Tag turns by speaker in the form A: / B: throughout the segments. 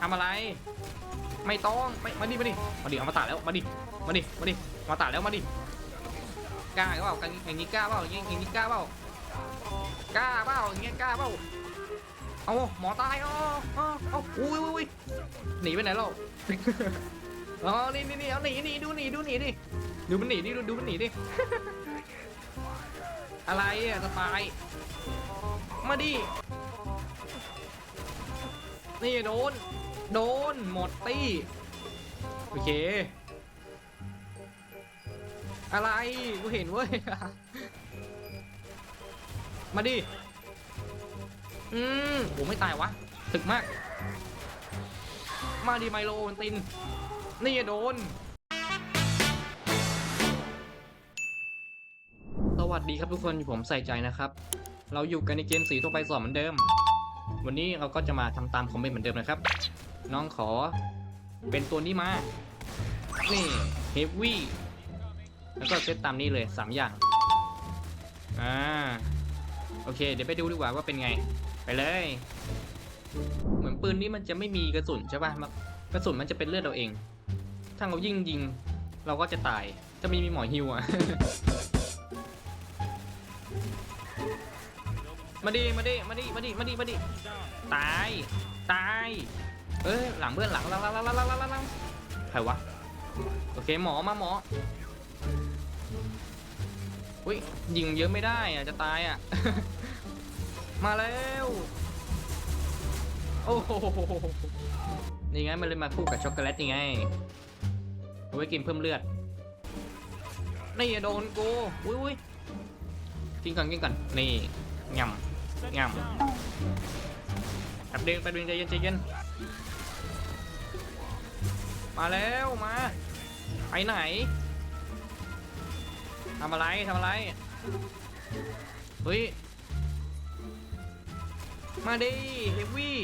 A: ทำอะไร ไม่ต้องไม่มาดิมาดิมาดิเอามาตัดแล้วมาดิมาดิมาดิมาตัดแล้วมาดิกล้าเปล่าอย่างนี้กล้าเปล่าอย่างนี้อย่างนี้กล้าเปล่ากล้าเปล่าอย่างเงี้ยกล้าเปล่าเอาหมอตายอ๋ออ๋อเอาอุ้ยอุ้ยหนีไปไหนเราอ๋อนี่นี่นี่เอาหนีหนีดูหนีดูหนีดิดูมันหนีดิดูดูมันหนีดิอะไรอะสปายมาดินี่โดน โดน หมดตี้ โอเค อะไรกูเห็นเว้ย มาดิ อืมโอ้ไม่ตายวะ ถึกมาก มาดิไมโลมันติน นี่โดนสวัสดีครับทุกคนผมใส่ใจนะครับ เราอยู่กันในเกมสีทั่วไปสอนเหมือนเดิม วันนี้เราก็จะมาทำตามคอมเมนต์เหมือนเดิมนะครับ น้องขอ เป็นตัวนี้มา นี่เฮฟวี่แล้วก็เซตตามนี้เลย 3 อย่าง อ่า โอเค เดี๋ยวไปดูดีกว่าว่าเป็นไง ไปเลย เหมือนปืนนี้มันจะไม่มีกระสุนใช่ป่ะกระสุนมันจะเป็นเลือดเราเอง ถ้าเรายิงยิง เราก็จะตาย จะมีมีหมอฮิวอะ มาดิ มาดิ มาดิ มาดิ มาดิ มาดิ ตาย ตาย เอ้ยหลังเพื่อนหลังหลังหลังหลังหลังหลังหลังหลังใครวะโอเคหมอมาหมออุ้ยยิงเยอะไม่ได้อะจะตายอะ มาแล้วโอ้โหนี่ไงมันเลยมาคู่กับช็อกโกแลตนี่ไงเอาไว้กินเพิ่มเลือดนี่โดนกูอุ้ยอุ้ยกินก่อนกินก่อนนี่งำงำแป๊บเดียวแป๊บเดียวใจเย็นใจเย็น มาแล้วมาไปไหนทำอะไรทำอะไรเฮ้ยมาดิเฮฟวี่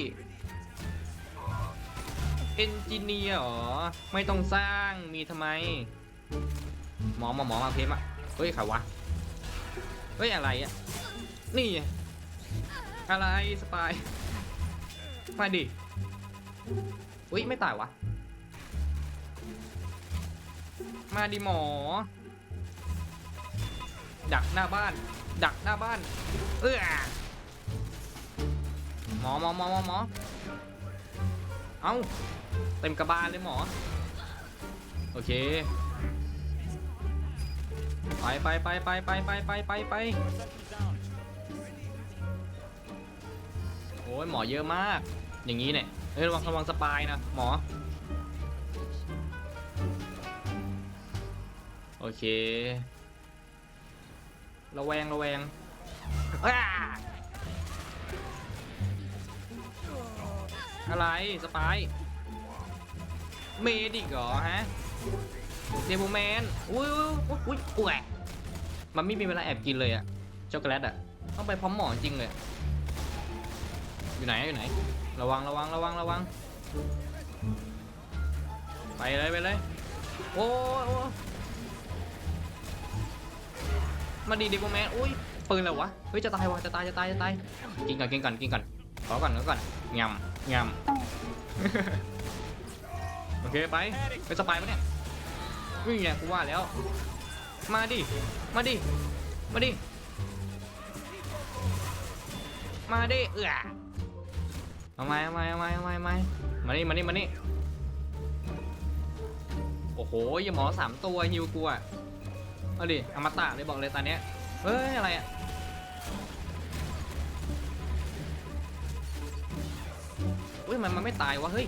A: เอนจิเนียร์หรอ ไม่ต้องสร้างมีทำไม หมอมาหมอมาเพมอะเฮ้ยใครวะเฮ้ยอะไรอะนี่ อะไรสปายมาดิอุ้ยไม่ตายวะ มาดิหมอ ดักหน้าบ้าน ดักหน้าบ้าน เออหมอหมอหมอหมอหมอเอาเต็มกระบาลเลยหมอ โอเค ไปไปไปไปไปไปไปไปไปโอ้ยหมอเยอะมาก อย่างนี้เนี่ยเฮ้ยระวังระวังสปายนะหมอ โอเค ระแวงระแวงอะไรสปายเมดิกเหรอฮะเดโมแมนอุ้ยอุ้ยอุ้ยอุ้ยมันไม่มีเวลาแอบกินเลยอะช็อกโกแลตอะต้องไปพร้อมหมอจริงเลย อยู่ไหนอยู่ไหน ระวังระวังระวังระวัง ไปเลยไปเลย โอ้โอ้ มาดีเดโมแมนอุ้ยปืนอะไรวะเฮ้ยจะตายวะจะตายจะตายจะตายกินก่อนกินก่อนกินก่อนขอก่อนขอก่อนงำงำโอเคไปไปสปายปะเนี่ยนี่ไงกูว่าแล้ว มาดิมาดิมาดิมาดิเอื้อเอามาเอามาเอามาเอามาเอามามานี่มานี่มานี่โอ้โหยาหมอสามตัวฮิวกูอะ เอาดิอมตะเลยบอกเลยตอนเนี้ยเฮ้ยอะไรอะอุ้ยมันมันไม่ตายวะเฮ้ย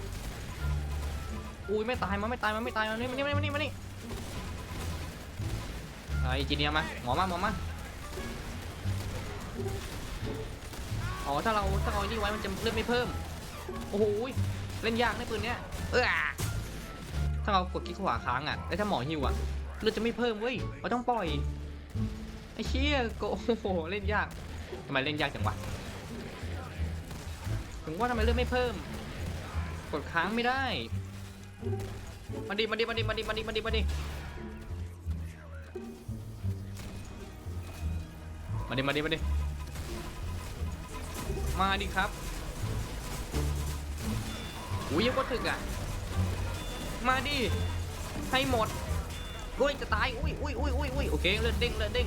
A: อุ้ยไม่ตายมันไม่ตายมันไม่ตายมันนี่มันนี่มันนี่มันนี่ไอ้จีเนียมาหมอมาหมอมาอ๋อถ้าเราถ้าเรานี่ไว้มันจะเลือดไม่เพิ่มโอ้โหเล่นยากในปืนเนี้ยเออถ้าเรากดคลิกขวาค้างอะแล้วถ้าหมอฮิวอะ เลือดจะไม่เพิ่มเว้ยเราต้องปล่อยไอ้เชี่ยโกโอ้โหเล่นยากทำไมเล่นยากจังวะถึงว่าทำไมเลือดไม่เพิ่ม กดค้างไม่ได้มาดิมาดิมาดิมาดิมาดิมาดิมาดิมาดิมาดิมาดิมาดิครับอุ้ยยังก็ถึกอะ มาดิให้หมด อุ้ยจะตายอุ้ยอุ้ยอุ้ยอุ้ยอุ้ยโอเคเลือดเด้งเลือดเด้ง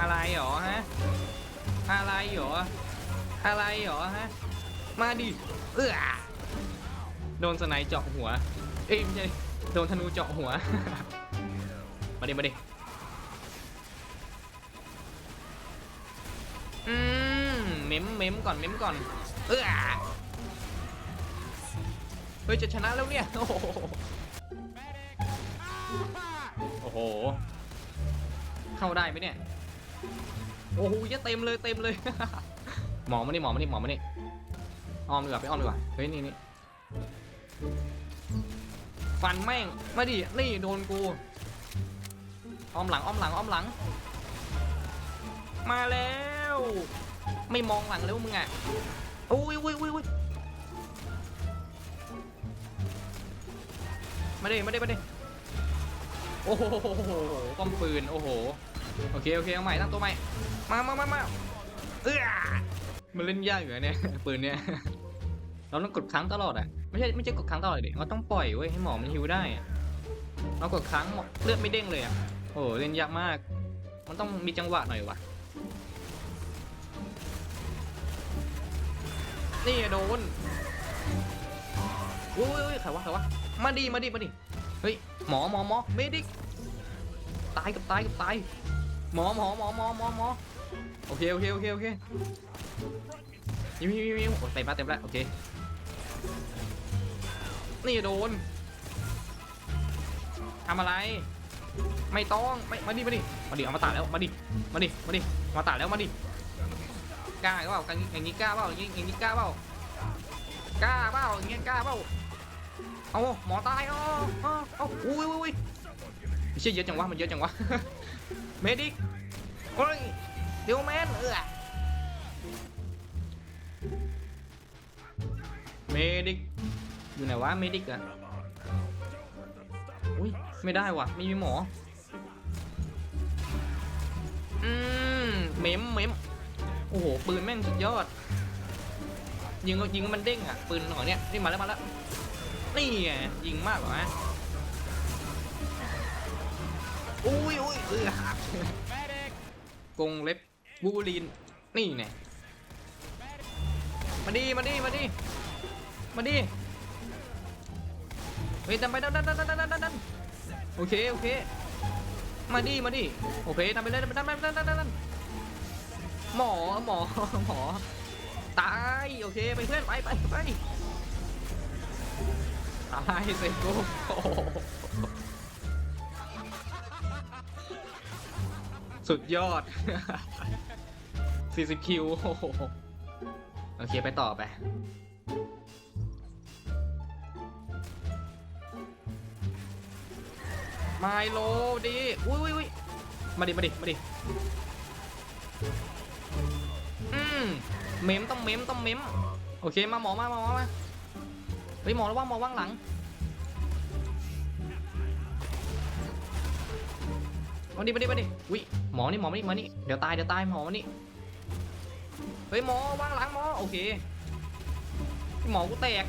A: อะไรหรอฮะอะไรหรออะไรหรอฮะมาดิเออโดนสไนเจาะหัว เอ้ยไม่ใช่โดนธนูเจาะหัว มาดิมาดิอืมเม้มเม้มก่อนเม้มก่อนเออเฮ้ยจะชนะแล้วเนี่ยโอ้ เข้าได้ไหมเนี่ย โอ้โหยะเต็มเลยเต็มเลย หมอมานี่หมอมานี่หมอมานี่อ้อมดีกว่าไปอ้อมดีกว่าเฮ้ยนี่นี่ฟันแม่งไมาดินี่โดนกูอ้อมหลังอ้อมหลังอ้อมหลัง มาแล้ว ไม่มองหลังเลยวมึงอะโอ้ยโอ้ยโอ้ยโอ้ยมาดิมาดิมาดิ โอ้โหป้อมปืน โอ้โห โอเค โอเคเอาใหม่ ตั้งตัวใหม่ มามามามาเออมันเล่นยากอยู่นะเนี่ย ปืนเนี่ย เราต้องกดค้างตลอดอะ ไม่ใช่ ไม่ใช่กดค้างตลอดดิเราต้องปล่อยเว้ย ให้หมอมันฮิวได้อะเรากดค้างหมอเลือดไม่เด้งเลยอะ โอ้โหเล่นยากมาก มันต้องมีจังหวะหน่อยว่ะ นี่โดนอุ้ยอุ้ยใครวะใครวะ มาดีมาดีมาดีเฮ้ย หมอหมอหมอเมดิตายกับตายกับตายหมอหมอหมอหมอหมอหมอโอเคโอเคโอเคโอเคยิมยิมยิมยิมโอ้เต็มแล้วเต็มแล้วโอเคนี่โดนทำอะไร ไม่ต้องไม่มาดิมาดิมาดิเอามาตัดแล้วมาดิมาดิมาดิมาตัดแล้วมาดิกล้าเปล่าอย่างนี้กล้าเปล่าอย่างนี้กล้าเปล่ากล้าเปล่าอย่างเงี้กล้าเปล่า เอาหมอตายเอาเอาเอาอุ้ยอุ้ยอุ้ยเชี่ยเยอะจังวะมันเยอะจังวะเมดิกโอ้ยเดี๋ยวแมนเออเมดิกอยู่ไหนวะเมดิกอะอุ้ยไม่ได้ว่ะไม่มีหมออืมเมมเมมโอ้โหปืนแม่งสุดยอดยิงก็ยิงมันเด้งอะปืนของเนี้ยนี่มาแล้วมาแล้ว นี่ไงยิงมากกว่าไหมอุ้ยอุ้ยเออกงเล็บบูลีน นี่ไงมาดีมาดีมาดีมาดีเฮ้ยดันไปดันดันดันดันดันดันดันโอเคโอเค มาดีมาดีโอเคดันไปเลยดันไปดันไปดันดันดันดันหมอหมอหมอตายโอเคไปเพื่อนไปไปไป ตายเซโก้สุดยอด 40 คิว โอเค ไปต่อไป ไมโลดีอุ้ยอุ้ยอุ้ยมาดิ มาดิ มาดิ อืม เมมต้องเมมต้องเมม โอเค มาหมอ มา มาหมอมา เฮ้ยมองระวังมองว่างหลังมาดิมาดิมาดิวิหมอนี่หมอนี่มานี่เดี๋ยวตายเดี๋ยวตายหมอมานี่เฮ้ยหมอว่างหลังหมอโอเคหมอกูแตก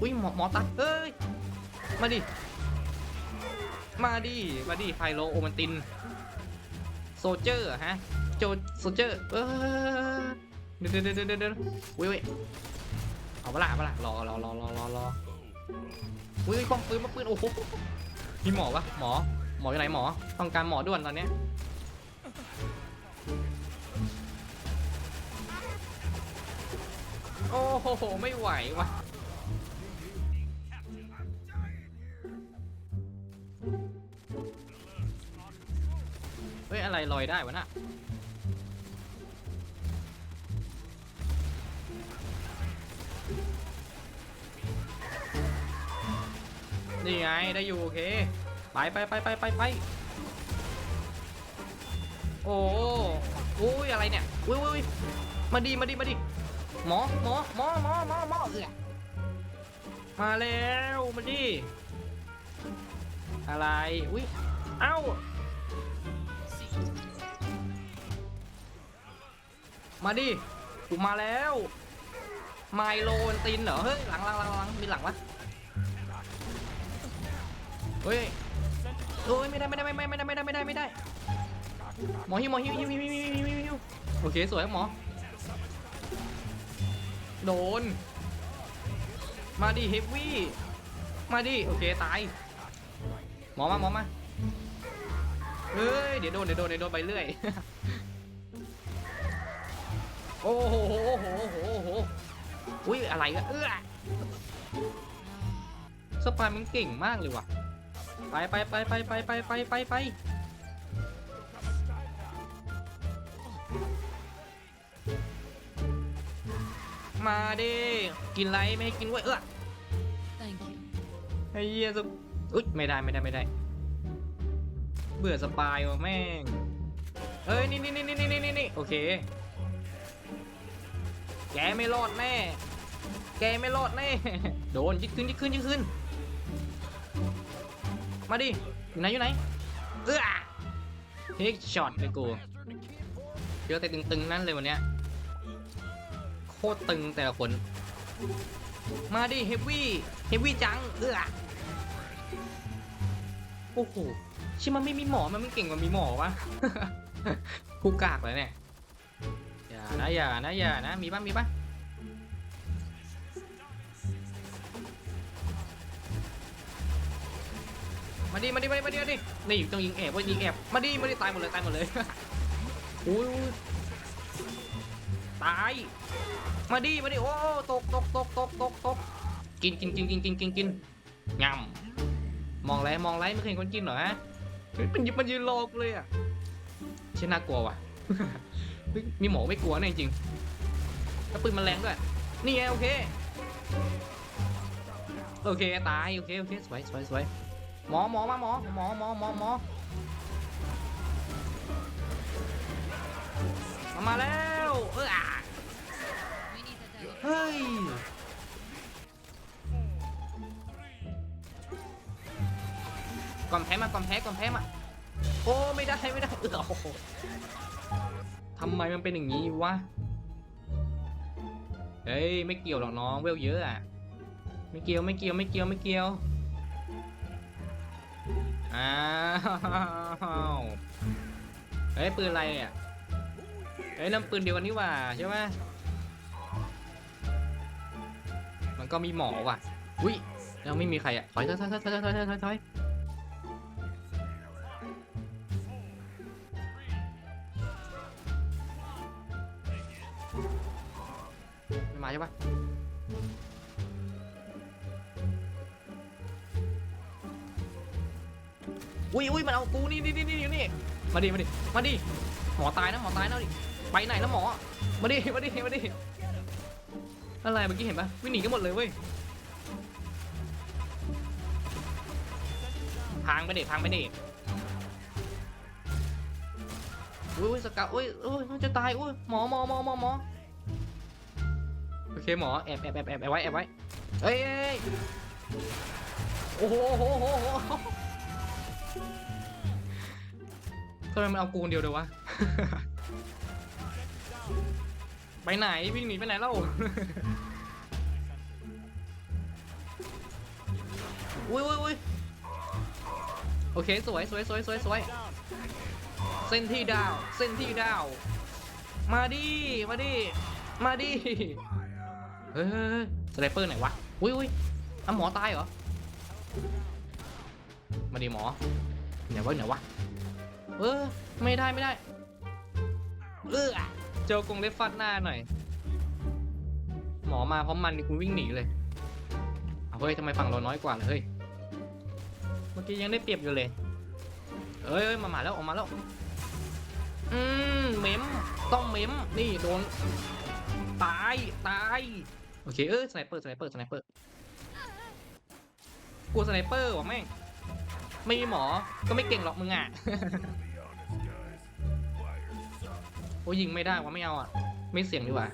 A: อุ้ยหมอหมอตายเฮ้ยมาดิมาดิมาดิไพโลโอมันตินโซเจอร์ฮะโจโซเจอร์เออเดี๋ยวเดี๋ยวเดี๋ยวเดี๋ยวเว้ย เอาเปล่าเอาเปล่ารอรอรอรอรอรออุ้ยป้อมปืนมาปืนโอ้โหมีหมอปะหมอ หมออยู่ไหนหมอ ต้องการหมอด่วนตอนเนี้ยโอ้โห ไม่ไหวว่ะเฮ้ย อะไรลอยได้วะน่ะ นี่ไงได้อยู่โอเค ไปไปไปไปไปไปโอ้อุ้ยอะไรเนี่ยอุ้ยอุ้ยมาดีมาดีมาดีหมอหมอหมอหมอหมอหมอเอือมาแล้วมาดีอะไรอุ้ยเอ้ามาดิกูมาแล้วไมโลนตินเหรอเฮ้ยหลังหลังหลังหลังมีหลังวะ ฮ้ยโอ้ยไม่ได้ไม่ได้ไม่ได้ไม่ได้ไม่ได้ไม่ได้ไม่ได้หมอฮิวหมอฮิวฮิวฮิวฮิวฮิวฮิวโอเคสวยครับหมอโดน มาดิเฮฟวี่มาดิโอเคตายหมอมาหมอมาเฮ้ยเดี๋ยวโดนเดี๋ยวโดนเดี๋ยวโดนไปเรื่อยโอ้โหโอ้โหโอ้โหโอ้โหอุ้ยอะไรอะเออสปายมันเก่งมากเลยว่ะ ไปไปไปไปไปไปไปไปไปมาดิกินไรไม่ให้กินเว้ยเออไอ้เหี้ยสุอุ๊ยไม่ได้ไม่ได้ไม่ได้ เบื่อสปายว่ะแม่งเอ้ยนี่นี่นี่นี่นี่นี่นี่โอเค แกไม่รอดแน่แกไม่รอดแน่โดนยึดขึ้นยึดขึ้นยึดขึ้น มาดิ อยู่ไหนอยู่ไหนเออเทคช็อตเลยกูเจอแต่ตึงๆนั่นเลยวันเนี้ย โคตรตึงแต่ละคน มาดิเฮฟวี่ เฮฟวี่จัง เออโอ้โหชิมันไม่มีหมอ มันไม่เก่งกว่ามีหมอวะกูกากเลยเนี่ย อย่านะอย่านะอย่านะ มีป่ะมีป่ะ ดิมาดิมาดิมาดิมาดินี่ต้องยิงแอบว่ายิงแอบมาดิมาดิตายหมดเลยตายหมดเลยอุ้ยอุ้ยตายมาดิมาดิโอ้ตกตกตกตกตกตกกินกินกินกินกินกินกินงำมองไรมองไรไม่เคยเห็นคนกินเหรอฮะเฮ้ยมันยืนมันยืนรอกูเลยอะเช่นน่ากลัวว่ะมีหมอไม่กลัวนะจริงๆแล้วปืนมันแรงด้วยนี่ไงโอเค โอเค ตาย โอเค โอเค สวยสวยสวย หมอหมอมาหมอหมอหมอหมอหมอมามาแล้วเออเฮ้ยก่อนแพ้มาก่อนแพ้ก่อนแพ้มาโอ้ไม่ได้ไม่ได้เออทำไมมันเป็นอย่างนี้วะเฮ้ยไม่เกี่ยวหรอกน้องเวลเยอะอะไม่เกี่ยวไม่เกี่ยวไม่เกี่ยวไม่เกี่ยว อ้าวเฮ้ยปืนอะไรเนี่ยเฮ้ยนั่นปืนเดียวกันนี่หว่าใช่ไหมมันก็มีหมอว่ะ อุ้ยยังไม่มีใครอะถอยถอยถอยถอยถอยถอยถอยถอยถอยไม่มาใช่ปะ อุ้ยอุ้ยมันเอากูนี่นี่นี่นี่อยู่นี่มาดิมาดิมาดิหมอตายนะหมอตายนะดิไปไหนนะหมอมาดิมาดิมาดิอะไรเมื่อกี้เห็นปะวิ่งหนีกันหมดเลยเว้ยพังไปด็พังไปด็อุ้ยอุ้ยสกัดอุ้ยอุ้ยมันจะตายอุ้ยหมอหมอหมอหมอหมอโอเคหมอแอบแอบแอบแอบแอบไว้แอบไว้เอ้ยเอ้ยโอ้โหโอ้โหโอ้โห ทำไมมันเอากูคนเดียวเลยวะ ไปไหนวิ่งหนีไปไหนเล่า อุ้ยอุ้ยอุ้ยโอเคสวยสวยสวยสวยสวย เส้นที่ดาว เส้นที่ดาว มาดิ มาดิ มาดิ เฮ้ยสไนเปอร์ไหนวะ อุ้ยอุ้ยอะหมอตายเหรอ มาดิหมอ ไหนวะไหนวะ เออ ไม่ได้ไม่ได้ เออเจอกรงเล็บฟัดหน้าหน่อย หมอมาพร้อมมันนี่คุณวิ่งหนีเลยเอาเฮ้ยทำไมฝั่งเราน้อยกว่าเฮ้ย เมื่อกี้ยังได้เปรียบอยู่เลยเอ้ยมาหมาแล้วออกมาแล้ว อืมเมมต้องเมมนี่โดนตายตายโอเคเออสไนเปอร์สไนเปอร์สไนเปอร์กลัวสไนเปอร์วะแม่งไม่มีหมอก็ไม่เก่งหรอกมึงอะ โอ้ยิงไม่ได้วะไม่เอาอะ ไม่เสี่ยงดีกว่า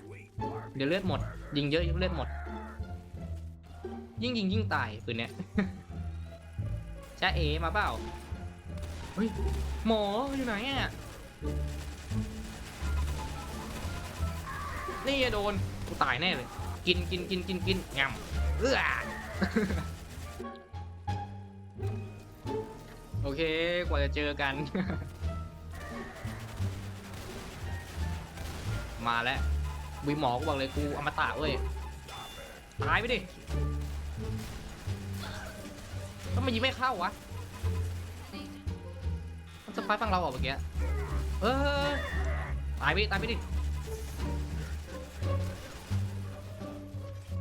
A: เดี๋ยวเลือดหมด ยิงเยอะเลือดหมด ยิ่งยิงยิ่งตายปืนเนี้ยจ้าเอมาเปล่า เฮ้ย หมออยู่ไหนอะ นี่อะโดน กูตายแน่เลย กินกินกินกินกินงำเอื้อโอเค กว่าจะเจอกัน มาแล้ววีหมอกูบอกเลยกูอมตะเว้ยตายไปดิก็มันยิงไม่เข้าวะมันจะไปฟังเราเหรอเมื่อกี้เออตายไปดิตายไปดิ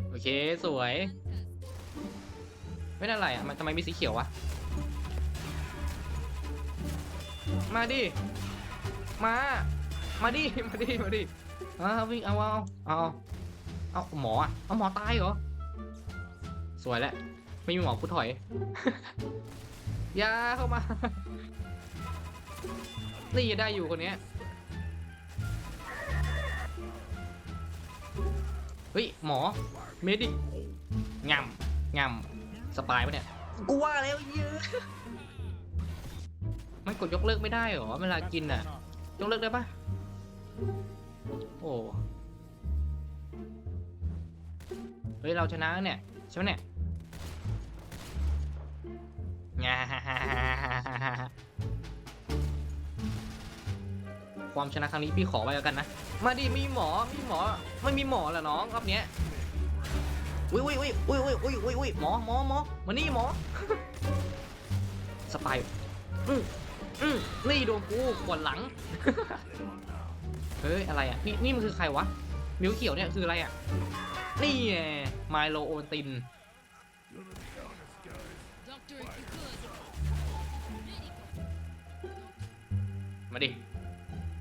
A: โอเคสวย ไม่ได้อะไรอะมันทำไมมีสีเขียววะมาดิมา มาดิ มาดิ มาดิ อาวิ่งเอาเอาเอาเอาเอาหมออะเอาหมอตายเหรอ สวยแล้วไม่มีหมอกูถอยอยาเข้ามา นี่ได้อยู่คนเนี้ยเฮ้ยหมอเมดิกงำงำสปายปะเนี่ยกูว่าแล้วเยอะมันกดยกเลิกไม่ได้เหรอเวลากินอะ ยกเลิกได้ปะโอ้เฮ้ย เราชนะเนี่ย ใช่ไหมเนี่ยงาความชนะครั้งนี้พี่ขอไว้แล้วกันนะ มาดิมีหมอ มีหมอ ไม่มีหมอเหรอน้องรอบเนี้ยอุ้ยอุ้ยอุ้ยอุ้ยอุ้ยอุ้ยอุ้ยอุ้ยหมอหมอหมอมานี่หมอ สไปอืมอืมนี่โดนกูปวดหลัง เฮ้ยอะไรอะนี่นี่มันคือใครวะมิวเขียวเนี่ยคืออะไรอะนี่ไงไมโลโอตินมาดิ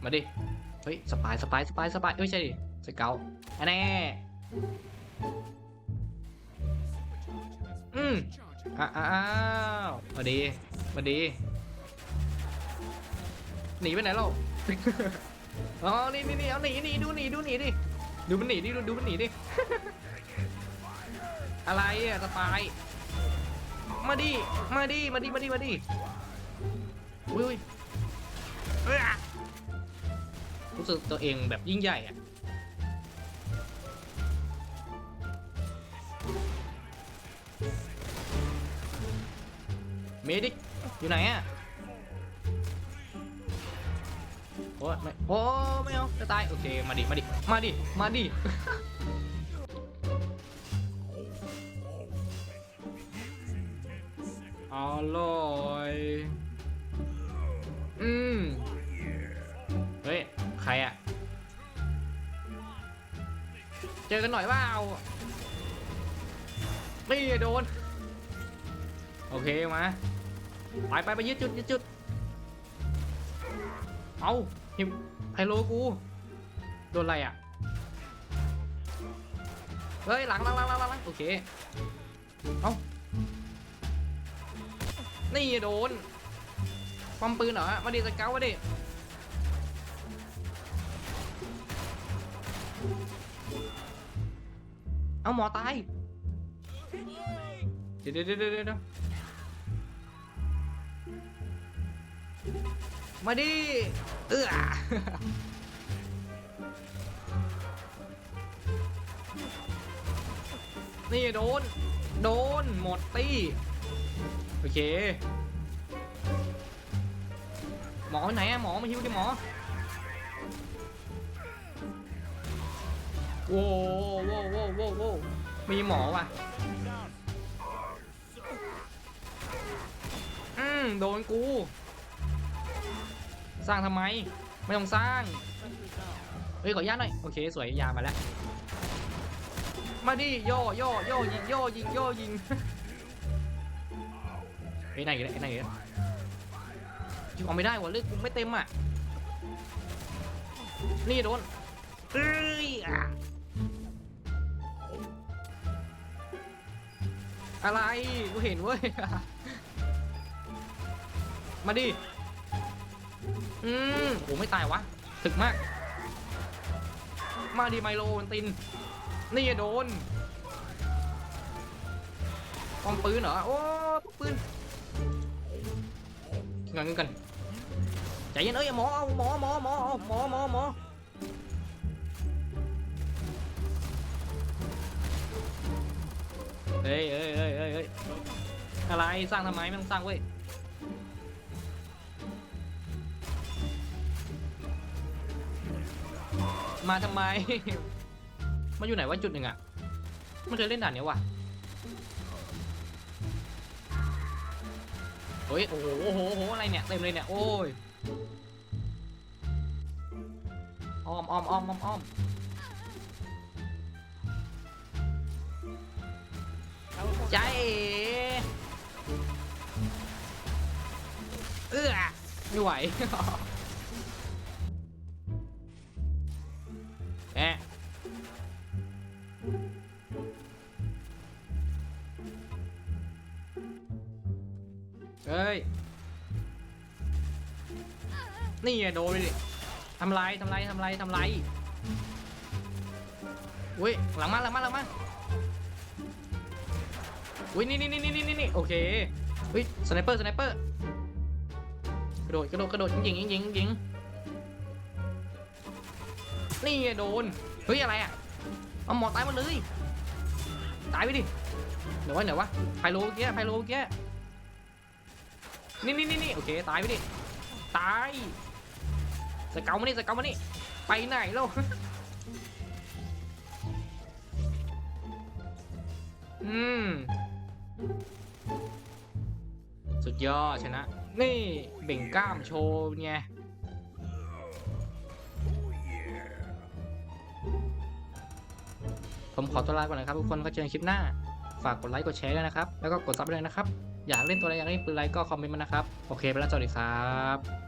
A: มาดิ เฮ้ย สปาย สปาย สปาย สปายเอ้ย ใช่ดิ สเกลอันแน่อืมอ้าอ้าวมาดี มาดี หนีไปไหนเรา อ๋อนี่นี่นี่เอาหนีหนีดูหนีดูหนีดิ ดูมันหนีดิ ดูดูมันหนีดิ อะไรอะสปาย มาดิ มาดิ มาดิ มาดิ มาดิอุ้ยอุ้ยเอ้ยรู้สึกตัวเองแบบยิ่งใหญ่อะเมดิกอยู่ไหนอะ อ้ยไม่โอ้ไม่เอาจะตายโอเคมาดิมาดิมาดิมาดิอร่อยอืมเฮ้ยใครอะเจอกันหน่อยเปล่านี่โดน โอเคมาไปไปไปยึดจุดยึดจุดเอา หิมไฮโลกู โดนอะไรอะ เฮ้ย หลังหลังหลังหลังหลังโอเค เอานี่โดนป้อมปืนเหรอ มาดิสเกลมาดิเอาหมอตาย เดี๋ยวเดี๋ยวเดี๋ยว มาดิ เออนี่โดน โดน หมดตี้ โอเค หมอไหนอะหมอมาฮิวดิหมอ โว้โว้โว้โว้โว้มีหมอว่ะ อืม โดนกู สร้างทำไม ไม่ต้องสร้าง เฮ้ย ขออนุญาตหน่อย โอเค สวยยามาแล้ว มาดิโย่โย่โย่ยิงโย่ยิงโย่ยิงเฮ้ยไหนกันไอ้ไหนกันยิงออกไม่ได้วะเลือดกูไม่เต็มอะ นี่โดนเอ้ยอะไร กูเห็นเว้ย มาดิ อืมโหไม่ตายวะถึกมาก มาดิไมโลมันติน นี่โดนป้องปืนเหรอ โอ้ปืนเงินกันใจเย็นเอ้ยหมอเอาหมอหมอหมอเอาหมอหมอหมอเอ้ยเอ้ยเอ้ยเอ้ยเอ้ยอะไรสร้างทำไมไม่ต้องสร้างเว้ย มาทำไม มันอยู่ไหนวะจุดหนึ่งอะมันเคยเล่นด่านเนี้ยวะโอ้ยโอ้โหโอ้โหโอ้โหอะไรเนี่ยเต็มเลยเนี่ยโอ้ยอ้อมอ้อมอ้อมอ้อมอ้อมใจเอ๋เอื้อไม่ไหว นี่ไงโดนไปดิทำไรทำไรทำไรทำไรอุ้ยหลังมาหลังมาหลังมาอุ้ยนี่นี่นี่นี่นี่นี่โอเคอุ้ยสไนเปอร์สไนเปอร์กระโดดกระโดดกระโดดยิงยิงยิงยิงนี่ไงโดนเฮ้ยอะไรอะเอาหมอตายหมดเลยตายไปดิเดี๋ยววะเดี๋ยววะไพโลเมื่อกี้ไพโลเมื่อกี้นี่นี่นี่นี่โอเคตายไปดิตาย สเกามานี่สเกามานี่ไปไหนแล้วอืมสุดยอดชนะ นี่เบ่งกล้ามโชว์ไงผมขอตัวลาก่อนนะครับทุกคนก็เจอกันคลิปหน้า ฝากกดไลค์กดแชร์ด้วยนะครับ แล้วก็กดซับด้วยนะครับ อยากเล่นตัวอะไรอยากเล่นปืนอะไรก็คอมเมนต์มานะครับ โอเคไปแล้วสวัสดีครับ